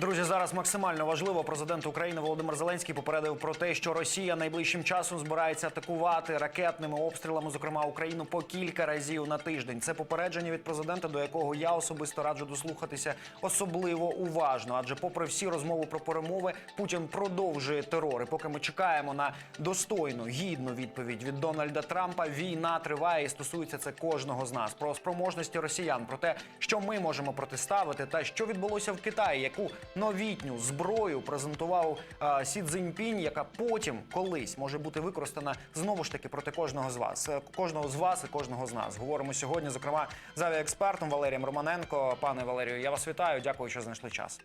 Друзі, зараз максимально важливо. Президент України Володимир Зеленський попередив про те, що Росія найближчим часом збирається атакувати ракетними обстрілами, зокрема Україну, по кілька разів на тиждень. Це попередження від президента, до якого я особисто раджу дослухатися особливо уважно. Адже, попри всі розмови про перемови, Путін продовжує терор. І поки ми чекаємо на достойну гідну відповідь від Дональда Трампа, війна триває і стосується це кожного з нас. Про спроможності росіян, про те, що ми можемо протиставити, та що відбулося в Китаї, яку новітню зброю презентував е, Сі Цзіньпінь, яка потім колись може бути використана знову ж таки проти кожного з вас, Е, кожного з вас і кожного з нас. Говоримо сьогодні, зокрема, з авіаекспертом Валерієм Романенко. Пане Валерію, я вас вітаю. Дякую, що знайшли час.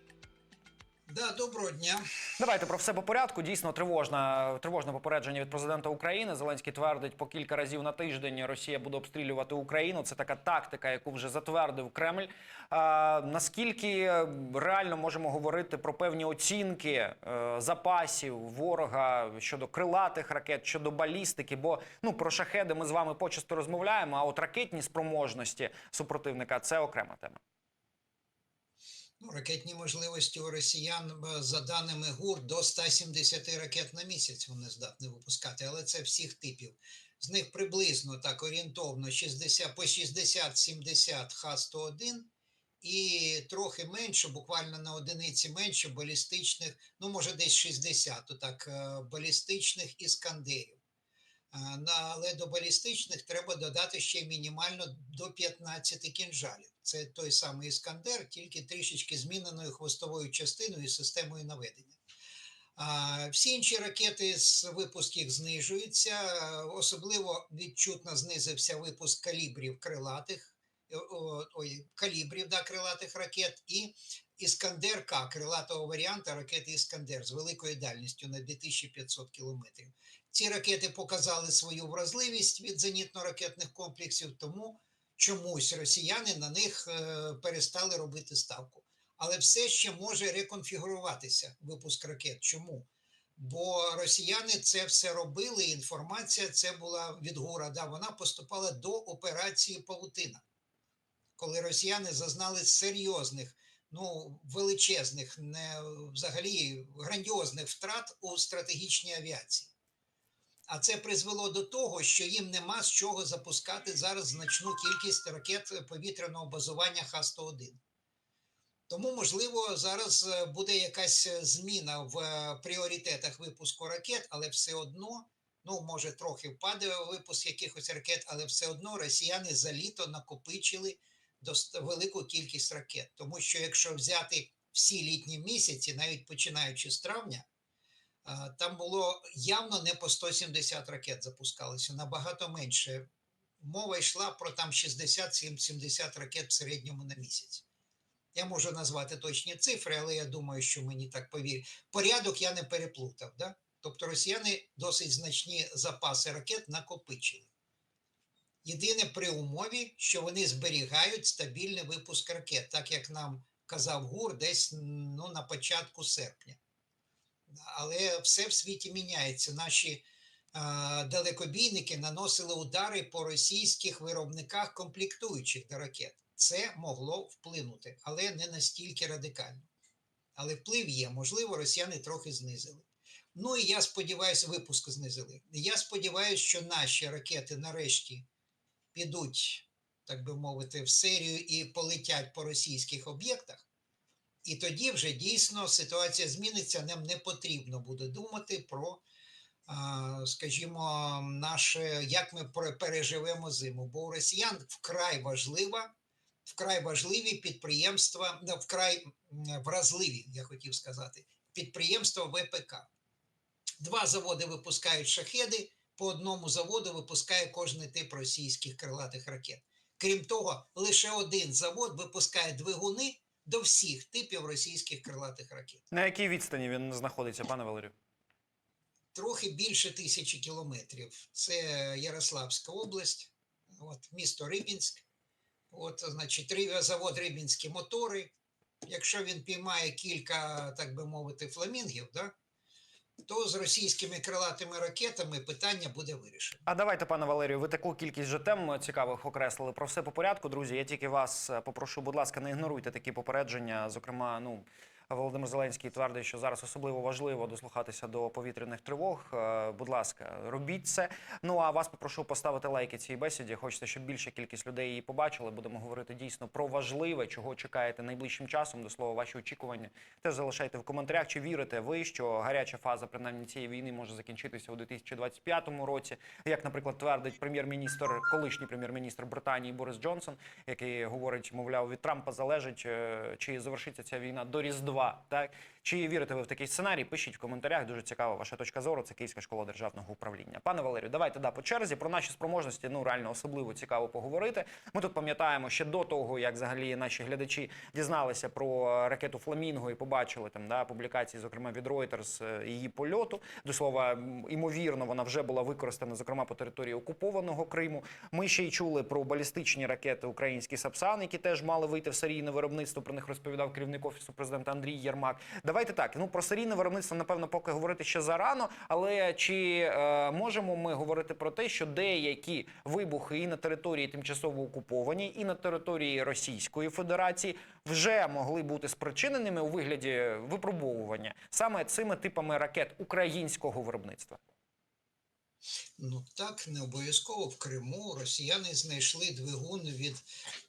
Да, доброго дня. Давайте про все по порядку. Дійсно, тривожна тривожне попередження від президента України. Зеленський твердить по кілька разів на тиждень Росія буде обстрілювати Україну. Це така тактика, яку вже затвердив Кремль. А, наскільки реально можемо говорити про певні оцінки е, запасів ворога щодо крилатих ракет, щодо балістики? Бо ну про шахеди ми з вами почасто розмовляємо. А от ракетні спроможності супротивника це окрема тема. Ну, ракетні можливості у росіян, за даними ГУР, до 170 ракет на місяць вони здатні випускати, але це всіх типів. З них приблизно так орієнтовно 60, по 60-70 Х-101 і трохи менше, буквально на одиниці менше балістичних, ну може десь 60, так, е, балістичних іскандерів. На- до балістичних треба додати ще мінімально до 15 кінжалів. Це той самий Іскандер, тільки трішечки зміненою хвостовою частиною і системою наведення. Всі інші ракети з випуск їх знижуються. Особливо відчутно знизився випуск калібрів крилатих, е, ой, калібрів да, крилатих ракет і Іскандер К, крилатого варіанта ракети Іскандер з великою дальністю на 2500 кілометрів. Ці ракети показали свою вразливість від зенітно-ракетних комплексів, тому чомусь росіяни на них е, перестали робити ставку. Але все ще може реконфігуруватися випуск ракет. Чому? Бо росіяни це все робили. Інформація це була від ГУРа. Да, вона поступала до операції Павутина, коли росіяни зазнали серйозних, ну величезних, не взагалі грандіозних втрат у стратегічній авіації. А це призвело до того, що їм нема з чого запускати зараз значну кількість ракет повітряного базування Х-101. Тому, можливо, зараз е, буде якась зміна в е, пріоритетах випуску ракет, але все одно, ну, може, трохи впаде випуск якихось ракет, але все одно росіяни за літо накопичили велику кількість ракет. Тому що якщо взяти всі літні місяці, навіть починаючи з травня, там було явно не по 170 ракет запускалося, набагато менше. Мова йшла про там 60-70 ракет в середньому на місяць. Я можу назвати точні цифри, але я думаю, що мені так повірять. Порядок я не переплутав. Да? Тобто росіяни досить значні запаси ракет накопичили. Єдине при умові, що вони зберігають стабільний випуск ракет, так як нам казав ГУР десь ну, на початку серпня. Але все в світі міняється. Наші далекобійники наносили удари по російських виробниках комплектуючих до ракет. Це могло вплинути, але не настільки радикально. Але вплив є, можливо, росіяни трохи знизили. Ну і я сподіваюся, випуск знизили. Я сподіваюся, що наші ракети нарешті підуть, так би мовити, в серію і полетять по російських об'єктах. І тоді вже дійсно ситуація зміниться. Нам не потрібно буде думати про, скажімо, наше, як ми переживемо зиму. Бо у росіян вкрай важлива, вкрай важливі підприємства, ну, вкрай вразливі, я хотів сказати, підприємства ВПК. Два заводи випускають шахеди, по одному заводу випускає кожний тип російських крилатих ракет. Крім того, лише один завод випускає двигуни до всіх типів російських крилатих ракет. На якій відстані він знаходиться, пане Валерію? Трохи більше тисячі кілометрів. Це Ярославська область, от, місто Рибінськ. От, значить, завод Рибінські мотори. Якщо він піймає кілька, так би мовити, фламінгів, да, то з російськими крилатими ракетами питання буде вирішено. А давайте, пане Валерію, ви таку кількість же тем цікавих окреслили. Про все по порядку, друзі. Я тільки вас е, попрошу, будь ласка, не ігноруйте такі попередження. Зокрема, ну Володимир Зеленський твердить, що зараз особливо важливо дослухатися до повітряних тривог. Е, Будь ласка, робіть це. Ну а вас попрошу поставити лайки цій бесіді. Хочеться, щоб більша кількість людей її побачили. Будемо говорити дійсно про важливе, чого чекаєте найближчим часом. До слова, ваші очікування теж залишайте в коментарях. Чи вірите ви, що гаряча фаза принаймні цієї війни може закінчитися у 2025 році? Як, наприклад, твердить прем'єр-міністр, колишній прем'єр-міністр Британії Борис Джонсон, який говорить, мовляв, від Трампа залежить, е, чи завершиться ця війна до Різдва. Так чи вірите ви в такий сценарій? Пишіть в коментарях. Дуже цікава ваша точка зору. Це Київська школа державного управління. Пане Валерію, давайте да по черзі про наші спроможності. Ну реально особливо цікаво поговорити. Ми тут пам'ятаємо ще до того, як взагалі наші глядачі дізналися про ракету Фламінго і побачили там да публікації, зокрема від Reuters, е, її польоту. До слова, імовірно, вона вже була використана, зокрема по території окупованого Криму. Ми ще й чули про балістичні ракети українські Сапсан, які теж мали вийти в серійне виробництво. Про них розповідав керівник офісу президента Андрій Єрмак. Давайте так. Ну про серійне виробництво, напевно, поки говорити ще зарано. Але чи е, можемо ми говорити про те, що деякі вибухи і на території тимчасово окупованій, і на території Російської Федерації вже могли бути спричиненими у вигляді випробовування саме цими типами ракет українського виробництва? Ну так, не обов'язково в Криму росіяни знайшли двигун від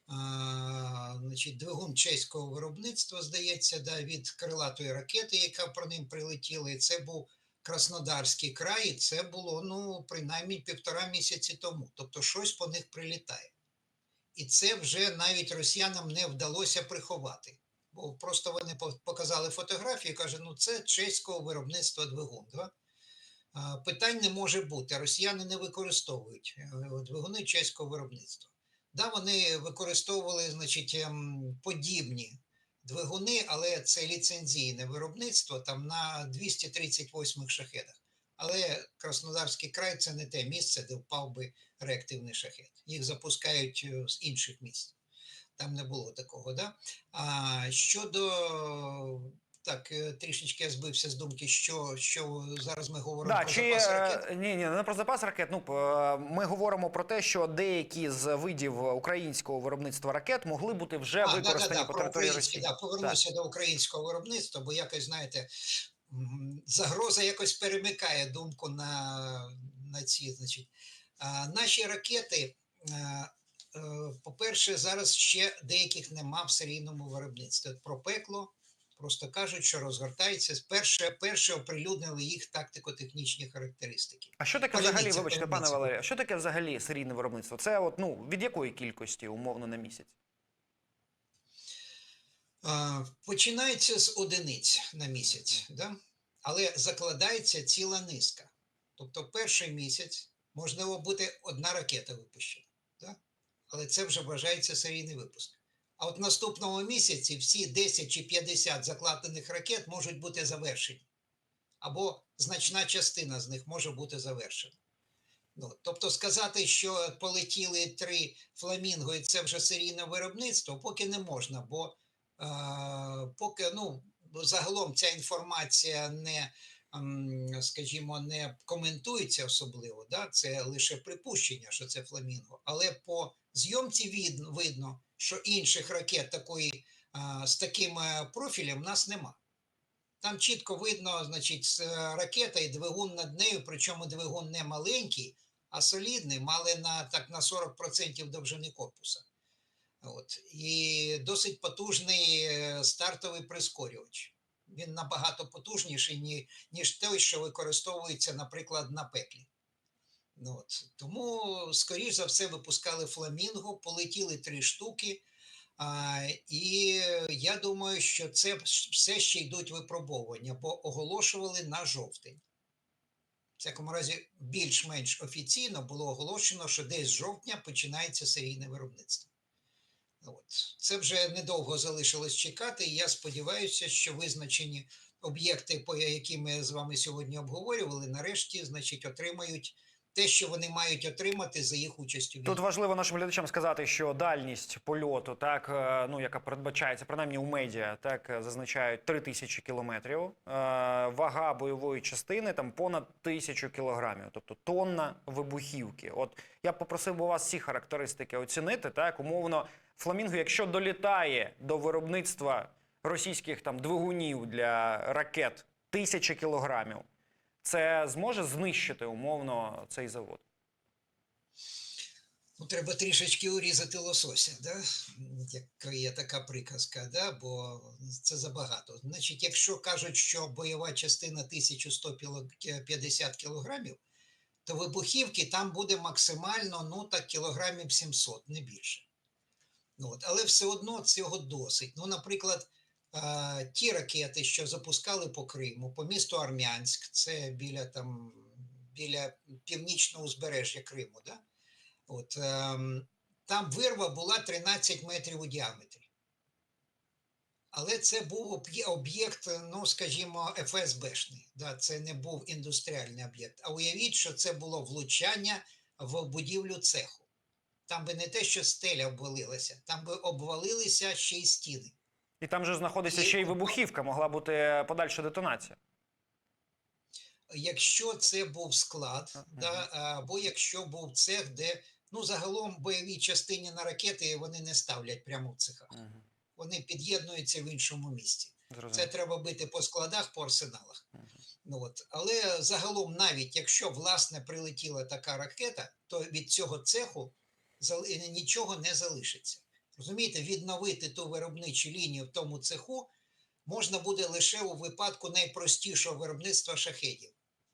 а, значить, двигун чеського виробництва, здається, да, від крилатої ракети, яка про ним прилетіла. І це був Краснодарський край, і це було ну, принаймні півтора місяці тому. Тобто щось по них прилітає. І це вже навіть росіянам не вдалося приховати. Бо просто вони показали фотографію і кажуть, ну це чеського виробництва двигун. Да? Питань не може бути. Росіяни не використовують е, двигуни чеського виробництва. Да, вони використовували значить, ем, подібні двигуни, але це ліцензійне виробництво там на 238 шахедах. Але Краснодарський край це не те місце, де впав би реактивний шахет. Їх запускають е, з інших місць. Там не було такого. Да? А щодо так, е, трішечки я збився з думки, що, що зараз ми говоримо Да, про чи запас ракет. е, ні, ні, не про запас ракет. Ну е, ми говоримо про те, що деякі з видів українського виробництва ракет могли бути вже А, використані да, да, по території Росії. да, повернуся до українського виробництва, бо якось, знаєте, загроза якось перемикає думку на, на ці. Значить, а, наші ракети, а, по-перше, зараз ще деяких нема в серійному виробництві. От Про пекло просто кажуть, що розгортається. Перше, перше оприлюднили їх тактико-технічні характеристики. А що таке Паляниця, взагалі, вибачте, пане. Валерію, що таке взагалі серійне виробництво? Це от ну від якої кількості умовно на місяць? А, Починається з одиниць на місяць, да? але закладається ціла низка. Тобто перший місяць можливо бути одна ракета випущена, да? але це вже вважається серійний випуск. А от в наступному місяці всі 10 чи 50 закладених ракет можуть бути завершені, або значна частина з них може бути завершена. Ну, тобто сказати, що полетіли три фламінго і це вже серійне виробництво, поки не можна, бо е, поки ну, загалом ця інформація не, ем, скажімо, не коментується особливо, да? це лише припущення, що це фламінго. Але по зйомці видно, що інших ракет такої, з таким е, профілем в нас нема. Там чітко видно, значить, е, ракета і двигун над нею, причому двигун не маленький, а солідний, мали на так на 40% довжини корпуса. От. І досить потужний е, стартовий прискорювач. Він набагато потужніший, ні- ніж той, що використовується, наприклад, на пеклі. Ну, от. Тому, скоріш за все, випускали фламінго, полетіли три штуки. А, і я думаю, що це все ще йдуть випробовування, бо оголошували на жовтень. В всякому разі, більш-менш офіційно було оголошено, що десь з жовтня починається серійне виробництво. От. Це вже недовго залишилось чекати, і я сподіваюся, що визначені об'єкти, по які ми з вами сьогодні обговорювали, нарешті, значить, отримають те, що вони мають отримати за їх участю. Тут важливо нашим глядачам сказати, що дальність польоту, так е, ну яка передбачається, принаймні у медіа, так е, зазначають 3 тисячі кілометрів. Е, Вага бойової частини там понад тисячу кілограмів, тобто тонна вибухівки. От я б попросив би вас ці характеристики оцінити. Так умовно, фламінго, якщо долітає до виробництва російських там двигунів для ракет тисячі кілограмів, це зможе знищити умовно цей завод? Ну, треба трішечки урізати лосося, да? як є така приказка, да? бо це забагато. Значить, якщо кажуть, що бойова частина 1150 кілограмів, то вибухівки там буде максимально ну, так, кілограмів 700, не більше. Ну, от. Але все одно цього досить. Ну, наприклад, ті ракети, що запускали по Криму, по місту Армянськ, це біля, там, біля північного узбережжя Криму, да? От, ем, там вирва була 13 метрів у діаметрі. Але це був об'єкт, ну, скажімо, ФСБшний. Да, це не був індустріальний об'єкт. А уявіть, що це було влучання в будівлю цеху. Там би не те, що стеля обвалилася, там би обвалилися ще й стіни. І там же знаходиться ще й вибухівка, могла бути подальша детонація. Якщо це був склад, Мгм. да, або якщо був цех, де ну, загалом бойові частини на ракети вони не ставлять прямо в цехах. Вони під'єднуються в іншому місці. Це треба бити по складах, по арсеналах. Мгм. Ну, от. Але загалом, навіть якщо власне прилетіла така ракета, то від цього цеху нічого не залишиться. Розумієте, відновити ту виробничу лінію в тому цеху можна буде лише у випадку найпростішого виробництва шахедів,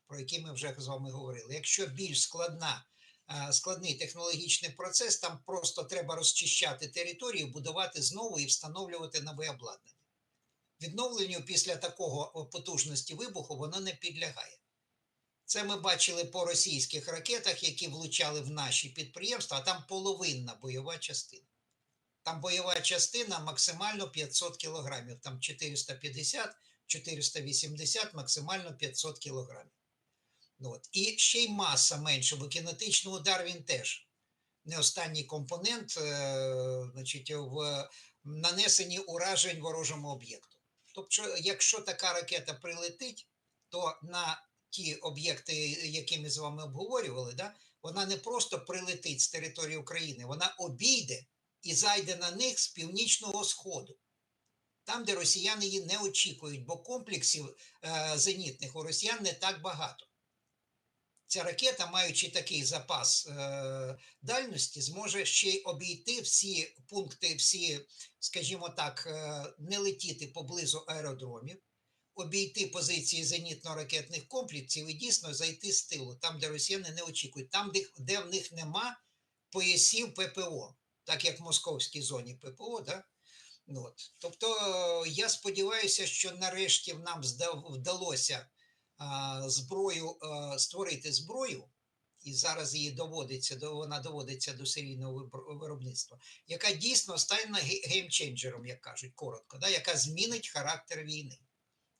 про які ми вже з вами говорили. Якщо більш складна, е, складний технологічний процес, там просто треба розчищати територію, будувати знову і встановлювати нове обладнання відновленню після такого потужності вибуху воно не підлягає. Це ми бачили по російських ракетах, які влучали в наші підприємства, а там половинна бойова частина. Там бойова частина максимально 500 кілограмів, там 450, 480, максимально 500 кілограмів. Ну, от. І ще й маса менше, бо кінетичний удар він теж не останній компонент е, значить, в нанесенні уражень ворожому об'єкту. Тобто, якщо така ракета прилетить, то на ті об'єкти, які ми з вами обговорювали, да, вона не просто прилетить з території України, вона обійде і зайде на них з північного сходу. Там, де росіяни її не очікують, бо комплексів е, зенітних у росіян не так багато. Ця ракета, маючи такий запас е, дальності, зможе ще й обійти всі пункти, всі, скажімо так, е, не летіти поблизу аеродромів, обійти позиції зенітно-ракетних комплексів і дійсно зайти з тилу, там, де росіяни не очікують, там, де, де в них нема поясів ППО, так як в московській зоні ППО. Да? Ну, от. Тобто я сподіваюся, що нарешті нам вдалося а, зброю а, створити зброю, і зараз її доводиться до вона доводиться до серійного виробництва, яка дійсно стане геймченджером, як кажуть, коротко, да, яка змінить характер війни.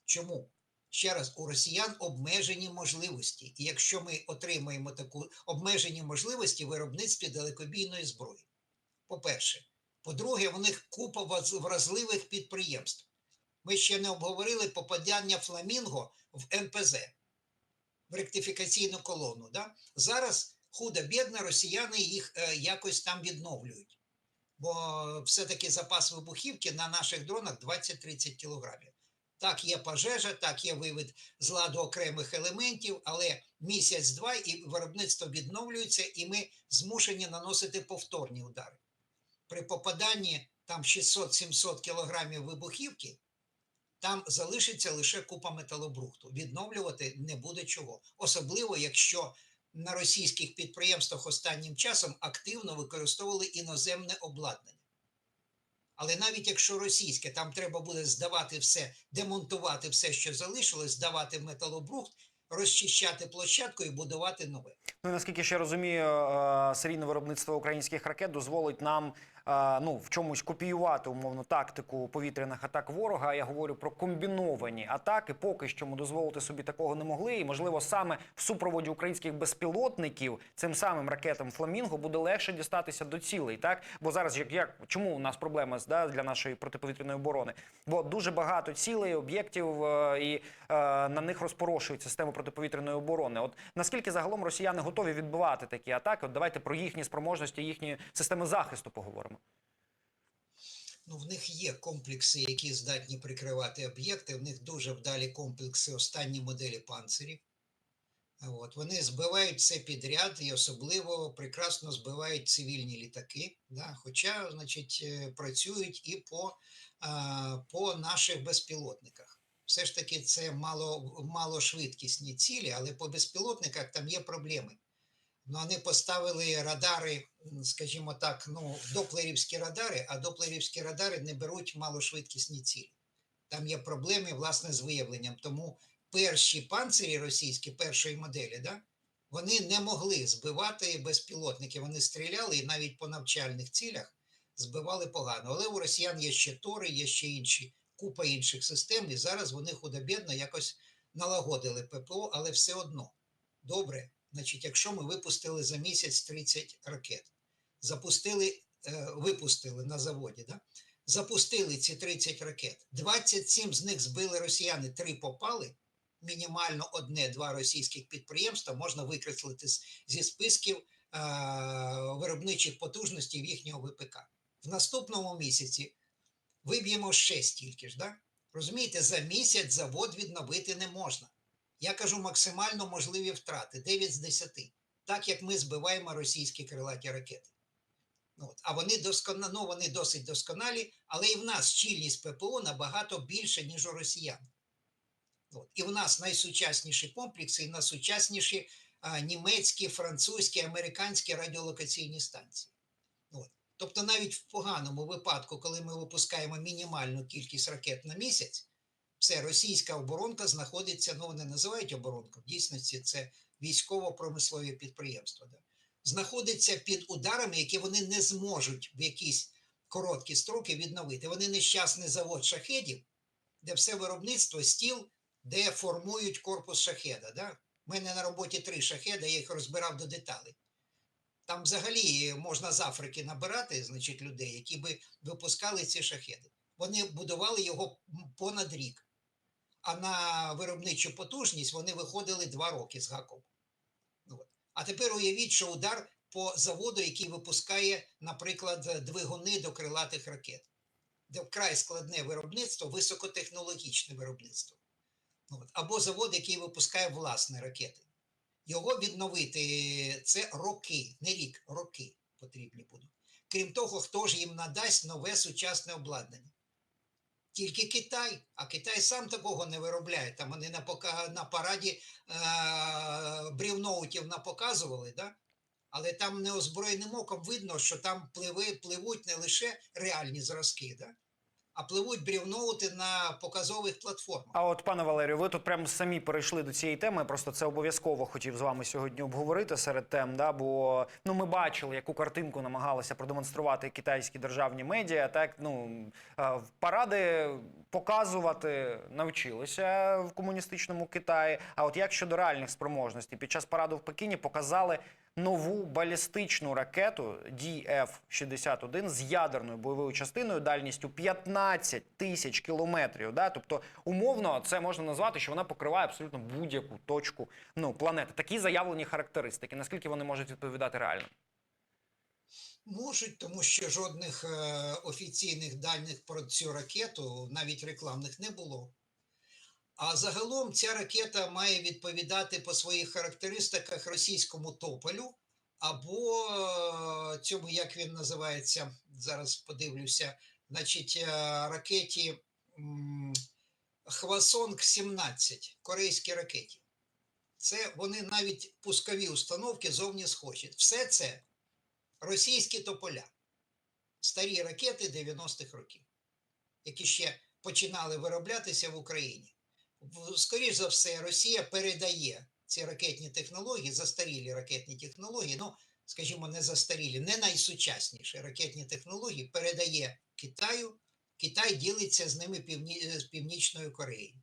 Чому? Ще раз, у росіян обмежені можливості, і якщо ми отримаємо таку обмежені можливості в виробництві далекобійної зброї, по-перше, по-друге, в них купа вразливих підприємств. Ми ще не обговорили попадання фламінго в НПЗ, в ректифікаційну колону. Да? Зараз худо-бідно росіяни їх е, якось там відновлюють. Бо все-таки запас вибухівки на наших дронах 20-30 кілограмів. Так, є пожежа, так, є вивід з ладу окремих елементів, але місяць-два і виробництво відновлюється, і ми змушені наносити повторні удари. При попаданні там 600-700 кілограмів вибухівки, там залишиться лише купа металобрухту. Відновлювати не буде чого. Особливо, якщо на російських підприємствах останнім часом активно використовували іноземне обладнання. Але навіть якщо російське, там треба буде здавати все, демонтувати все, що залишилось, здавати металобрухт, розчищати площадку і будувати нове. Ну, наскільки ще розумію, е, серійне виробництво українських ракет дозволить нам е, ну, в чомусь копіювати умовно тактику повітряних атак ворога. Я говорю про комбіновані атаки. Поки що ми дозволити собі такого не могли. І можливо, саме в супроводі українських безпілотників цим самим ракетам Фламінго буде легше дістатися до цілей. Так, бо зараз як, як чому у нас проблема да, для нашої протиповітряної оборони? Бо дуже багато цілей, об'єктів, е, і е, на них розпорошують систему протиповітряної оборони. От наскільки загалом росіяни готові відбивати такі атаки? От давайте про їхні спроможності, їхні системи захисту поговоримо. Ну, в них є комплекси, які здатні прикривати об'єкти. В них дуже вдалі комплекси останні моделі панцирів. От, вони збивають все підряд і особливо прекрасно збивають цивільні літаки. Да? Хоча, значить, е, працюють і по, по наших безпілотниках. Все ж таки, це мало, малошвидкісні цілі, але по безпілотниках там є проблеми. Ну, вони поставили радари, скажімо так, ну, доплерівські радари, а доплерівські радари не беруть малошвидкісні цілі. Там є проблеми, власне, з виявленням. Тому перші панцирі російські першої моделі, да, вони не могли збивати безпілотники. Вони стріляли і навіть по навчальних цілях збивали погано. Але у росіян є ще тори, є ще інші, купа інших систем, і зараз вони худобєдно якось налагодили ППО, але все одно. Добре, значить, якщо ми випустили за місяць 30 ракет, запустили, е, випустили на заводі, да? запустили ці 30 ракет, 27 з них збили росіяни, 3 попали, мінімально одне-два російських підприємства можна викреслити зі списків е, виробничих потужностей їхнього ВПК. В наступному місяці виб'ємо ще стільки ж. Да? Розумієте, за місяць завод відновити не можна. Я кажу максимально можливі втрати 9 з 10, так як ми збиваємо російські крилаті ракети. Ну, От. А вони доскона... ну, вони досить досконалі, але і в нас щільність ППО набагато більше, ніж у росіян. От. І в нас найсучасніші комплекси, і найсучасніші а, німецькі, французькі, американські радіолокаційні станції. От. Тобто, навіть в поганому випадку, коли ми випускаємо мінімальну кількість ракет на місяць, все, російська оборонка знаходиться, ну вони називають оборонку, в дійсності це військово-промислові підприємства. Да? Знаходиться під ударами, які вони не зможуть в якісь короткі строки відновити. Вони нещасний завод шахедів, де все виробництво, стіл, де формують корпус шахеда. Да? У мене на роботі три шахеда, я їх розбирав до деталей. Там взагалі можна з Африки набирати значить, людей, які би випускали ці шахеди. Вони будували його понад рік. А на виробничу потужність вони виходили два роки з гаком. Ну От. А тепер уявіть, що удар по заводу, який випускає, наприклад, двигуни до крилатих ракет, де вкрай складне виробництво, високотехнологічне виробництво. Ну От. Або завод, який випускає власні ракети. Його відновити це роки, не рік, роки потрібні будуть. Крім того, хто ж їм надасть нове сучасне обладнання? Тільки Китай, а Китай сам такого не виробляє. Там вони на пока, на параді е, брівноутів напоказували, да? але там неозброєним оком видно, що там пливи, пливуть не лише реальні зразки, да? А пливуть брівноути на показових платформах. А от, пане Валерію, ви тут прямо самі перейшли до цієї теми. Просто це обов'язково хотів з вами сьогодні обговорити серед тем. Да? Бо ну ми бачили, яку картинку намагалися продемонструвати китайські державні медіа. Так ну е, паради показувати навчилися в комуністичному Китаї. А от як щодо реальних спроможностей, під час параду в Пекіні показали нову балістичну ракету DF-61 з ядерною бойовою частиною дальністю 15 тисяч кілометрів. Да? Тобто, умовно, це можна назвати, що вона покриває абсолютно будь-яку точку ну, планети. Такі заявлені характеристики. Наскільки вони можуть відповідати реально? Можуть, тому що жодних е, офіційних даних про цю ракету, навіть рекламних, не було. А загалом ця ракета має відповідати по своїх характеристиках російському тополю або е, цьому, як він називається, зараз подивлюся, значить, е, ракеті Хвасонг 17, корейській ракеті. Це вони навіть пускові установки зовні схожі. Все це російські тополя, старі ракети 90-х років, які ще починали вироблятися в Україні. Скоріш за все, Росія передає ці ракетні технології, застарілі ракетні технології, ну, скажімо, не застарілі, не найсучасніші ракетні технології передає Китаю. Китай ділиться з ними півні... з Північною Кореєю.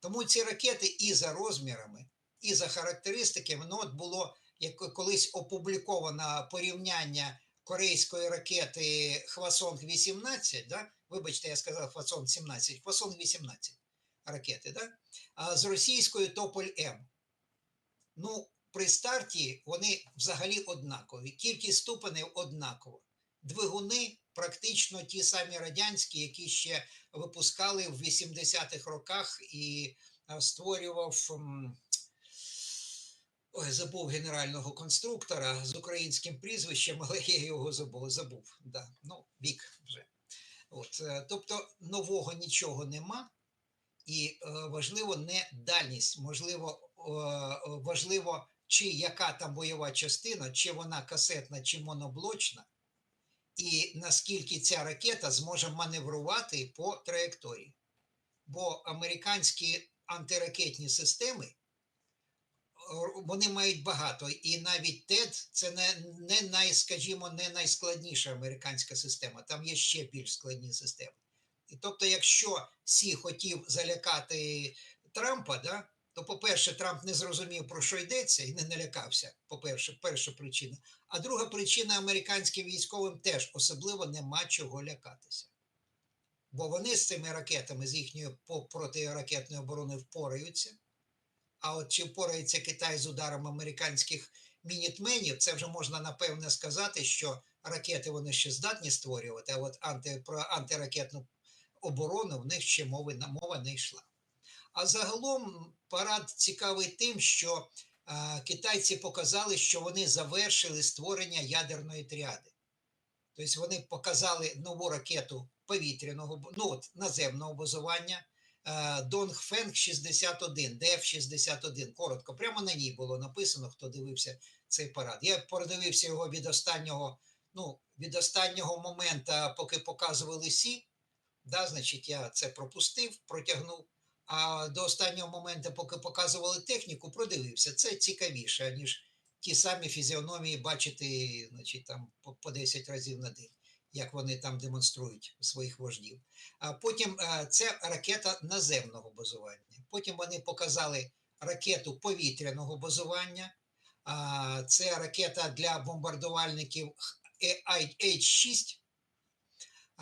Тому ці ракети і за розмірами, і за характеристиками, ну от було як колись опубліковано порівняння корейської ракети Хвасонг 18, да? вибачте, я сказав Хвасонг 17, Хвасонг 18 ракети, да? а з російською Тополь М. Ну, при старті вони взагалі однакові, кількість ступенів однакова. двигуни практично ті самі радянські, які ще випускали в 80-х роках і створював. Ой, забув генерального конструктора з українським прізвищем, але я його забув. забув да. Ну, вік вже. От, е, тобто нового нічого нема, і е, важливо не дальність, можливо, важливо, чи яка там бойова частина, чи вона касетна, чи моноблочна, і наскільки ця ракета зможе маневрувати по траєкторії. Бо американські антиракетні системи вони мають багато, і навіть ТЕД це не, не най, скажімо, не найскладніша американська система. Там є ще більш складні системи. Тобто, якщо Сі хотів залякати Трампа, да, то, по-перше, Трамп не зрозумів, про що йдеться, і не налякався. По-перше, перша причина. А друга причина американським військовим теж особливо нема чого лякатися. Бо вони з цими ракетами, з їхньою протиракетною обороною впораються. А от чи впорається Китай з ударом американських мінітменів, це вже можна напевне сказати, що ракети вони ще здатні створювати, а от анти, про антиракетну оборону в них ще мови, мова не йшла. А загалом парад цікавий тим, що е, китайці показали, що вони завершили створення ядерної тріади. Тобто вони показали нову ракету повітряного, ну от наземного базування е, Донгфенг 61, ДФ-61, коротко, прямо на ній було написано, хто дивився цей парад. Я продивився його від останнього, ну, від останнього моменту, поки показували Сі, да, значить, я це пропустив, протягнув. А до останнього моменту, поки показували техніку, продивився. Це цікавіше, ніж ті самі фізіономії бачити, значить, там по, по 10 разів на день, як вони там демонструють своїх вождів. А потім е, це ракета наземного базування. Потім вони показали ракету повітряного базування. А, Це ракета для бомбардувальників H-6.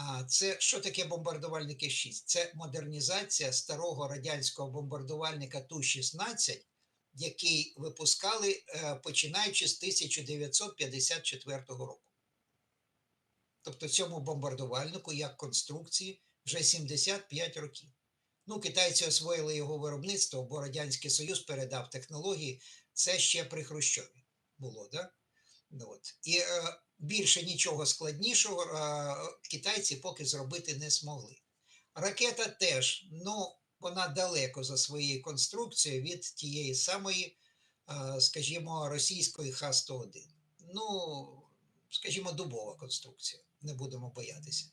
А, Це що таке бомбардувальники 6? Це модернізація старого радянського бомбардувальника Ту-16, який випускали е, починаючи з 1954 року. Тобто цьому бомбардувальнику як конструкції вже 75 років. Ну, китайці освоїли його виробництво, бо Радянський Союз передав технології. Це ще при Хрущові було, да? Ну, От. І е, більше нічого складнішого е, китайці поки зробити не змогли. Ракета теж, ну, вона далеко за своєю конструкцією від тієї самої, е, скажімо, російської Х-101. Ну, скажімо, дубова конструкція, не будемо боятися.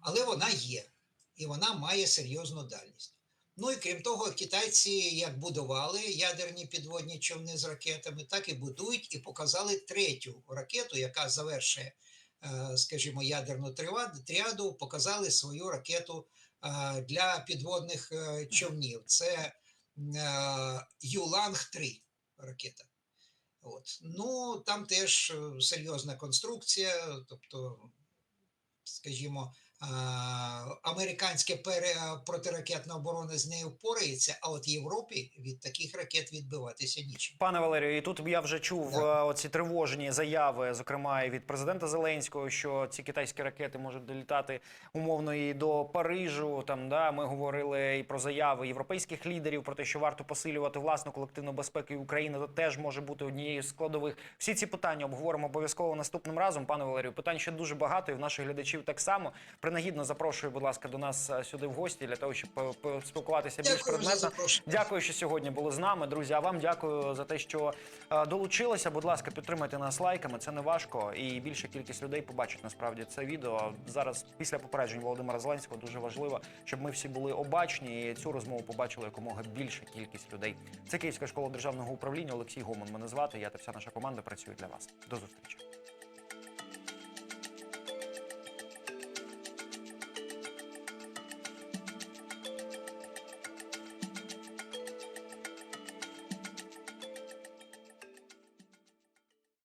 Але вона є, і вона має серйозну дальність. Ну і крім того, китайці як будували ядерні підводні човни з ракетами, так і будують, і показали третю ракету, яка завершує, е, скажімо, ядерну тріаду, показали свою ракету е, для підводних е, човнів. Це Юланг-3 ракета. От. Ну, там теж серйозна конструкція, тобто, скажімо, а, американська протиракетна оборона з нею впорається, а от Європі від таких ракет відбиватися нічим. Пане Валерію, і тут я вже чув Да. е, оці тривожні заяви, зокрема і від президента Зеленського, що ці китайські ракети можуть долітати умовно і до Парижу. Там да ми говорили і про заяви європейських лідерів про те, що варто посилювати власну колективну безпеку і України. То теж може бути однією з складових. Всі ці питання обговоримо обов'язково наступним разом. Пане Валерію, питань ще дуже багато, і в наших глядачів так само. Принагідно запрошую, будь ласка, до нас е, сюди в гості для того, щоб поспілкуватися більш предметно. Дякую, що сьогодні були з нами, друзі. А вам дякую за те, що е, долучилися. Будь ласка, підтримайте нас лайками. Це не важко, і більша кількість людей побачить насправді це відео. Зараз після попереджень Володимира Зеленського дуже важливо, щоб ми всі були обачні і цю розмову побачили якомога більша кількість людей. Це Київська школа державного управління. Олексій Гомон. Мене звати. Я та вся наша команда працює для вас. До зустрічі.